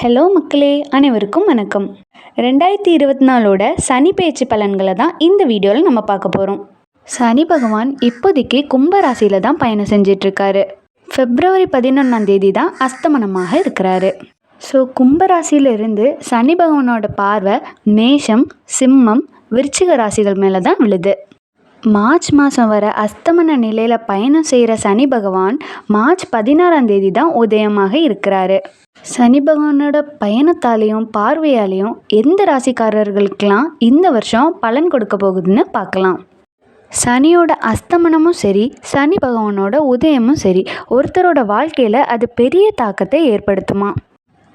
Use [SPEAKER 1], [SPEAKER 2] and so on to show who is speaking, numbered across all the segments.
[SPEAKER 1] Hello மக்களே அனைவருக்கும் வணக்கம். ரெண்டாயிரத்தி இருபத்தி நாலோட சனி பேச்சு பலன்களை தான் இந்த வீடியோவில் நம்ம பார்க்க போகிறோம் சனி பகவான் இப்போதைக்கு கும்பராசியில் தான் பயணம் செஞ்சிட்ருக்காரு. ஃபெப்ரவரி பதினொன்றாம் தேதி தான் அஸ்தமனமாக இருக்கிறாரு. ஸோ கும்பராசியிலிருந்து சனி பகவானோட பார்வை மேஷம் சிம்மம் விருச்சிக ராசிகள் மேலே தான் விழுது. மார்ச் மாதம் வர அஸ்தமன நிலையில் பயணம் செய்கிற சனி பகவான் மார்ச் பதினாறாம் தேதி தான் உதயமாக இருக்கிறாரு. சனி பகவானோட பயணத்தாலேயும் பார்வையாலேயும் எந்த ராசிக்காரர்களுக்கெல்லாம் இந்த வருஷம் பலன் கொடுக்க போகுதுன்னு பார்க்கலாம். சனியோட அஸ்தமனமும் சரி சனி பகவானோட உதயமும் சரி ஒருத்தரோட வாழ்க்கையில் அது பெரிய தாக்கத்தை ஏற்படுத்துமா?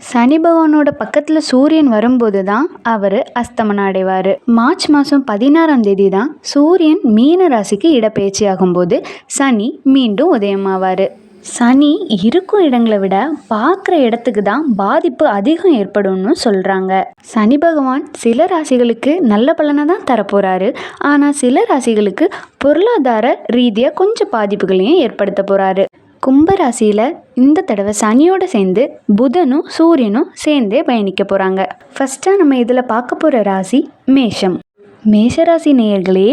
[SPEAKER 1] சனி பகவானோட பக்கத்தில் சூரியன் வரும்போது தான் அவர் அஸ்தமனம் அடைவார். மார்ச் மாதம் பதினாறாம் தேதி தான் சூரியன் மீன ராசிக்கு இடப்பெயர்ச்சி ஆகும்போது சனி மீண்டும் உதயமாவார். சனி இருக்கும் இடங்களை விட பார்க்குற இடத்துக்கு தான் பாதிப்பு அதிகம் ஏற்படும்னு சொல்கிறாங்க சனி பகவான் சில ராசிகளுக்கு நல்ல பலனை தான் தரப்போகிறாரு ஆனால் சில ராசிகளுக்கு பொருளாதார ரீதியாக கொஞ்சம் பாதிப்புகளையும் ஏற்படுத்த போகிறாரு கும்பராசியில் இந்த தடவை சனியோடு சேர்ந்து புதனும் சூரியனும் சேர்ந்தே பயணிக்க போகிறாங்க ஃபஸ்ட்டாக நம்ம இதில் பார்க்க போகிற ராசி மேஷம். மேஷராசி நேயர்களே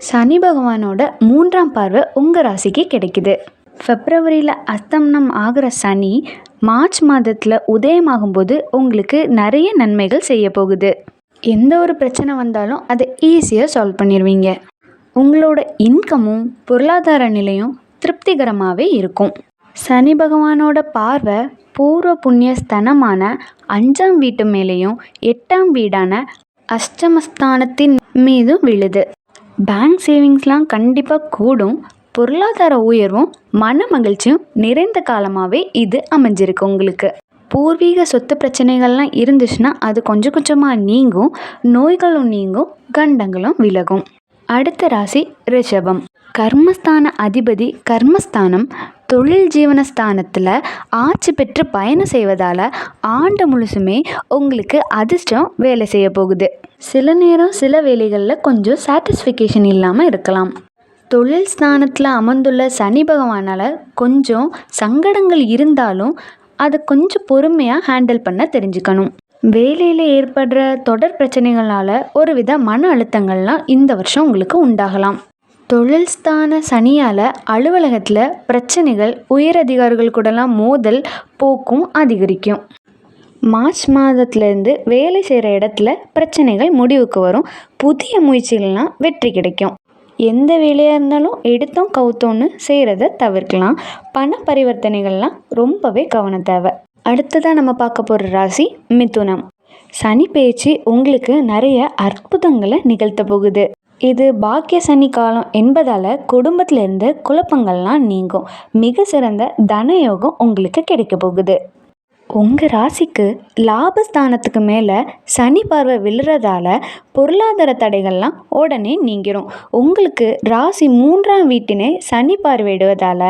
[SPEAKER 1] சனி பகவானோட மூன்றாம் பார்வை உங்கள் ராசிக்கு கிடைக்குது. ஃபெப்ரவரியில் அஸ்தமனம் ஆகிற சனி மார்ச் மாதத்தில் உதயமாகும்போது உங்களுக்கு நிறைய நன்மைகள் செய்ய போகுது. எந்த ஒரு பிரச்சனை வந்தாலும் அதை ஈஸியாக சால்வ் பண்ணிடுவீங்க உங்களோட இன்கமும் பொருளாதார நிலையும் திருப்திகரமாகவே இருக்கும். சனி பகவானோட பார்வை பூர்வ புண்ணிய ஸ்தனமான அஞ்சாம் வீட்டு மேலேயும் எட்டாம் வீடான அஷ்டமஸ்தானத்தின் மீதும் விழுது. பேங்க் சேவிங்ஸ்லாம் கண்டிப்பாக கூடும். பொருளாதார உயர்வும் மன மகிழ்ச்சியும் நிறைந்த காலமாகவே இது அமைஞ்சிருக்கு உங்களுக்கு. பூர்வீக சொத்து பிரச்சனைகள்லாம் இருந்துச்சுன்னா அது கொஞ்சம் கொஞ்சமாக நீங்கும் நோய்களும் நீங்கும் கண்டங்களும் விலகும். அடுத்த ராசி ரிஷபம். கர்மஸ்தான அதிபதி கர்மஸ்தானம் தொழில் ஜீவனஸ்தானத்தில் ஆட்சி பெற்று பயணம் செய்வதால் ஆண்டு முழுசுமே உங்களுக்கு அதிர்ஷ்டம் வேலை செய்ய போகுது. சில நேரம் சில வேலைகளில் கொஞ்சம் சாட்டிஸ்ஃபிகேஷன் இல்லாமல் இருக்கலாம். தொழில் ஸ்தானத்தில் அமர்ந்துள்ள சனி பகவானால் கொஞ்சம் சங்கடங்கள் இருந்தாலும் அதை கொஞ்சம் பொறுமையாக ஹேண்டில் பண்ண தெரிஞ்சுக்கணும். வேலையில் ஏற்படுற தொடர் பிரச்சனைகளால் ஒருவித மன அழுத்தங்கள்லாம் இந்த வருஷம் உங்களுக்கு உண்டாகலாம். தொழில் ஸ்தான சனியால் அலுவலகத்தில் பிரச்சனைகள் உயரதிகாரிகள் கூடலாம் மோதல் போக்கும் அதிகரிக்கும். மார்ச் மாதத்துலேருந்து வேலை செய்கிற இடத்துல பிரச்சனைகள் முடிவுக்கு வரும். புதிய முயற்சிகள்லாம் வெற்றி கிடைக்கும். எந்த வேலையாக இருந்தாலும் எடுத்தோம் கவுத்தோன்னு செய்கிறத தவிர்க்கலாம். பண பரிவர்த்தனைகள்லாம் ரொம்பவே கவனம் தேவை. அடுத்ததாக நம்ம பார்க்க போகிற ராசி மிதுனம். சனி பேச்சு உங்களுக்கு நிறைய அற்புதங்களை நிகழ்த்த போகுது. இது பாக்கிய சனி காலம் என்பதால் குடும்பத்தில் இருந்து குழப்பங்கள்லாம் நீங்கும். மிக சிறந்த தனயோகம் உங்களுக்கு கிடைக்க போகுது. உங்கள் ராசிக்கு லாபஸ்தானத்துக்கு மேலே சனி பார்வை விழுறதால பொருளாதார தடைகள்லாம் உடனே நீங்கிரும். உங்களுக்கு ராசி மூன்றாம் வீட்டினே சனி பார்வையிடுவதால்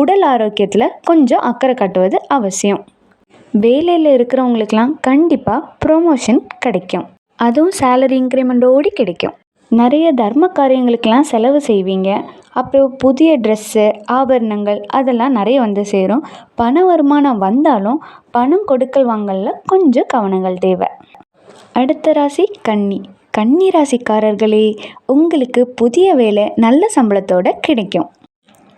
[SPEAKER 1] உடல் ஆரோக்கியத்தில் கொஞ்சம் அக்கறை காட்டுவது அவசியம். வேலையில் இருக்கிறவங்களுக்கெல்லாம் கண்டிப்பாக ப்ரொமோஷன் கிடைக்கும். அதுவும் சேலரி இன்க்ரிமெண்ட்டோடு கிடைக்கும். நிறைய தர்ம காரியங்களுக்கெல்லாம் செலவு செய்வீங்க. அப்புறம் புதிய ட்ரெஸ்ஸு ஆபரணங்கள் அதெல்லாம் நிறைய வந்து சேரும். பண வருமானம் வந்தாலும் பணம் கொடுக்கல் வாங்கல கொஞ்சம் கவனங்கள் தேவை. அடுத்த ராசி கன்னி. கன்னி ராசிக்காரர்களே உங்களுக்கு புதிய வேலை நல்ல சம்பளத்தோடு கிடைக்கும்.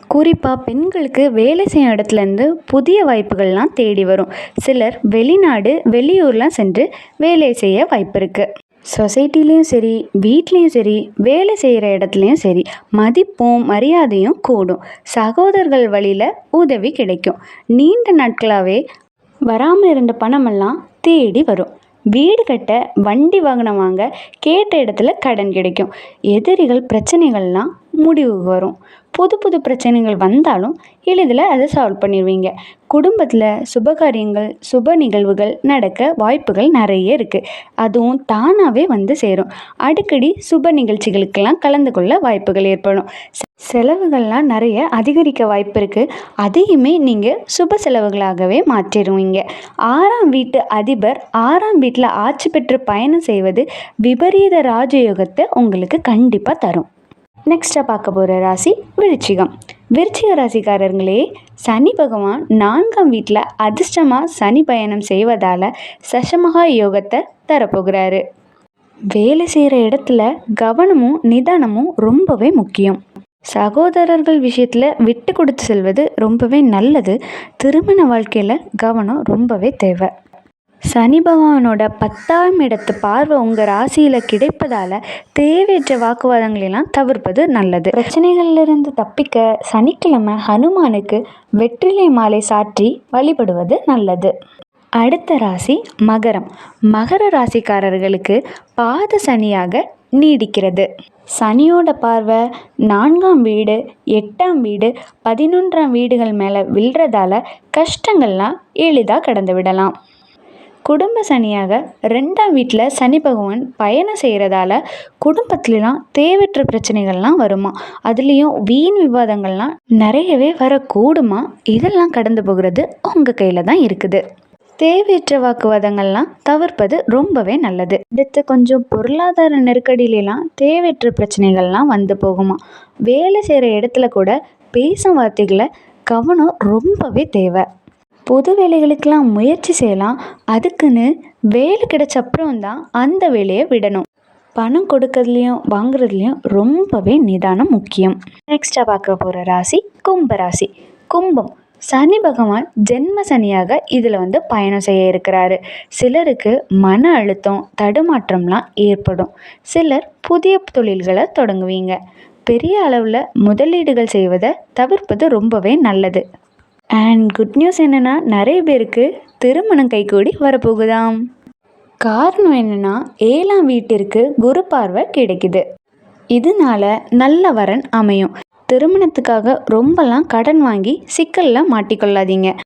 [SPEAKER 1] குறிப்பாக பெண்களுக்கு வேலை செய்யும் இடத்துலேருந்து புதிய வாய்ப்புகள்லாம் தேடி வரும். சிலர் வெளிநாடு வெளியூர்லாம் சென்று வேலை செய்ய வாய்ப்பு இருக்குது சொசைட்டிலையும் சரி வீட்லேயும் சரி வேலை செய்கிற இடத்துலையும் சரி மதிப்பும் மரியாதையும் கூடும். சகோதரர்கள் வழியில் உதவி கிடைக்கும். நீண்ட நாட்களாகவே வராமல் இருந்த பணமெல்லாம் தேடி வரும். வீடு கட்ட வண்டி வாகனம் வாங்க கேட்ட இடத்துல கடன் கிடைக்கும். எதிரிகள் பிரச்சனைகள்லாம் முடிவுக்கு வரும். புது புது பிரச்சனைகள் வந்தாலும் எளிதில் அதை சால்வ் பண்ணிடுவீங்க. குடும்பத்தில் சுபகாரியங்கள் சுப நிகழ்வுகள் நடக்க வாய்ப்புகள் நிறைய இருக்குது அதுவும் தானாகவே வந்து சேரும். அடிக்கடி சுப நிகழ்ச்சிகளுக்கெல்லாம் கலந்து கொள்ள வாய்ப்புகள் ஏற்படும். செலவுகள்லாம் நிறைய அதிகரிக்க வாய்ப்பு இருக்குது அதையுமே நீங்கள் சுப செலவுகளாகவே மாற்றிடுவீங்க. ஆறாம் வீட்டு அதிபர் ஆறாம் வீட்டில் ஆட்சி பெற்று பயணம் செய்வது விபரீத ராஜயோகத்தை உங்களுக்கு கண்டிப்பாக தரும். நெக்ஸ்ட்டாக பார்க்க போகிற ராசி விருச்சிகம். விருச்சிக ராசிக்காரர்களே சனி பகவான் நான்காம் வீட்டில் அதிர்ஷ்டமாக சனி பயணம் செய்வதால் சசமகா யோகத்தை தரப்போகிறாரு. வேலை செய்கிற இடத்துல கவனமும் நிதானமும் ரொம்பவே முக்கியம். சகோதரர்கள் விஷயத்தில் விட்டு கொடுத்து செல்வது ரொம்பவே நல்லது. திருமண வாழ்க்கையில் கவனம் ரொம்பவே தேவை. சனி பகவானோட பத்தாம் இடத்து பார்வை உங்கள் ராசியில் கிடைப்பதால் தேவையற்ற வாக்குவாதங்களெல்லாம் தவிர்ப்பது நல்லது. பிரச்சனைகளிலிருந்து தப்பிக்க சனிக்கிழமை ஹனுமானுக்கு வெற்றிலை மாலை சாற்றி வழிபடுவது நல்லது. அடுத்த ராசி மகரம். மகர ராசிக்காரர்களுக்கு பாத சனியாக நீடிக்கிறது. சனியோட பார்வை நான்காம் வீடு எட்டாம் வீடு பதினொன்றாம் வீடுகள் மேலே விழுறதால கஷ்டங்கள்லாம் எளிதாக கடந்து விடலாம். குடும்ப சனியாக ரெண்டாம் வீட்டில் சனி பகவான் பயணம் செய்கிறதால குடும்பத்துலலாம் தேவையற்ற பிரச்சனைகள்லாம் வருமா? அதுலேயும் வீண் விவாதங்கள்லாம் நிறையவே வரக்கூடுமா? இதெல்லாம் கடந்து போகிறது உங்கள் கையில் தான் இருக்குது. தேவையற்ற வாக்குவாதங்கள்லாம் தவிர்ப்பது ரொம்பவே நல்லது. அடுத்து கொஞ்சம் பொருளாதார நெருக்கடியிலலாம் தேவையற்ற பிரச்சனைகள்லாம் வந்து போகுமா? வேலை செய்கிற இடத்துல கூட பேசும் வார்த்தைகளை கவனம் ரொம்பவே தேவை. பொது வேலைகளுக்கெல்லாம் முயற்சி செய்யலாம். அதுக்குன்னு வேலை கிடைச்ச அப்புறம் தான் அந்த வேலையை விடணும். பணம் கொடுக்கறதுலையும் வாங்குறதுலையும் ரொம்பவே நிதானம் முக்கியம். நெக்ஸ்ட்டாக பார்க்க போகிற ராசி கும்ப ராசி. கும்பம் சனி பகவான் ஜென்ம சனியாக இதில் வந்து பயணம் செய்ய இருக்கிறாரு. சிலருக்கு மன அழுத்தம் தடுமாற்றம்லாம் ஏற்படும். சிலர் புதிய தொழில்களை தொடங்குவீங்க. பெரிய அளவில் முதலீடுகள் செய்வதை தவிர்ப்பது ரொம்பவே நல்லது. அண்ட் குட் நியூஸ் என்னென்னா நிறைய பேருக்கு திருமணம் கைகூடி வரப்போகுதாம். காரணம் என்னென்னா ஏழாம் வீட்டிற்கு குரு பார்வை கிடைக்குது. இதனால நல்ல வரன் அமையும். திருமணத்துக்காக ரொம்பலாம் கடன் வாங்கி சிக்கலில் மாட்டிக்கொள்ளாதீங்க.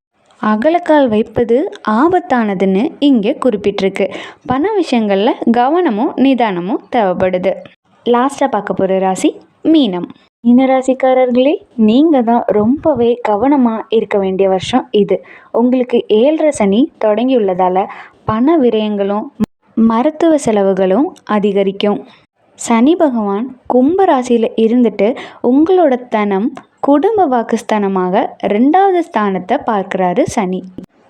[SPEAKER 1] அகலக்கால் வைப்பது ஆபத்தானதுன்னு இங்கே குறிப்பிட்டிருக்கு. பண விஷயங்களில் கவனமும் நிதானமும் தேவைப்படுது. லாஸ்ட்டாக பார்க்க போகிற ராசி மீனம். மீனராசிக்காரர்களே நீங்கள் தான் ரொம்பவே கவனமாக இருக்க வேண்டிய வருஷம் இது. உங்களுக்கு ஏழரை சனி தொடங்கியுள்ளதால் பண விரயங்களும் மருத்துவ செலவுகளும் அதிகரிக்கும். சனி பகவான் கும்ப ராசியில் இருந்துட்டு உங்களோட தனம் குடும்ப வாக்குஸ்தானமாக ரெண்டாவது ஸ்தானத்தை பார்க்குறாரு சனி.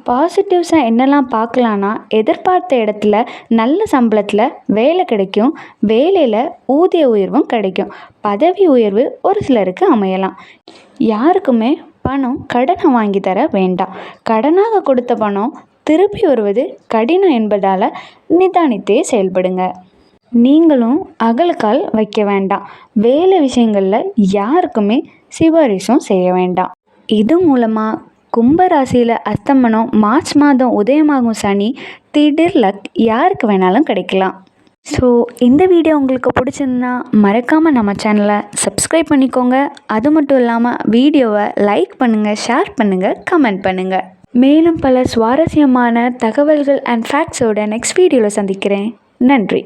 [SPEAKER 1] பாசிட்டிவ்ஸாக என்னெல்லாம் பார்க்கலான்னா எதிர்பார்த்த இடத்துல நல்ல சம்பளத்தில் வேலை கிடைக்கும் வேலையில் ஊதிய உயர்வும் கிடைக்கும் பதவி உயர்வு ஒரு சிலருக்கு அமையலாம். யாருக்குமே பணம் கடனை வாங்கி தர வேண்டாம். கடனாக கொடுத்த பணம் திருப்பி வருவது கடினம் என்பதால் நிதானித்தே செயல்படுங்க. நீங்களும் அகலக்கால் வைக்க வேண்டாம். வேலை விஷயங்களில் யாருக்குமே சிபாரிசும் செய்ய வேண்டாம். இது மூலமாக கும்பராசியில் அஸ்தமனம் மார்ச் மாதம் உதயமாகும் சனி திடீர் லக் யாருக்கு வேணாலும் கிடைக்கலாம். ஸோ இந்த வீடியோ உங்களுக்கு பிடிச்சிருந்தா மறக்காமல் நம்ம சேனலை சப்ஸ்கிரைப் பண்ணிக்கோங்க. அது மட்டும் இல்லாமல் வீடியோவை லைக் பண்ணுங்கள் ஷேர் பண்ணுங்கள் கமெண்ட் பண்ணுங்கள் மேலும் பல சுவாரஸ்யமான தகவல்கள் அண்ட் ஃபேக்ட்ஸோட நெக்ஸ்ட் வீடியோவில் சந்திக்கிறேன். நன்றி.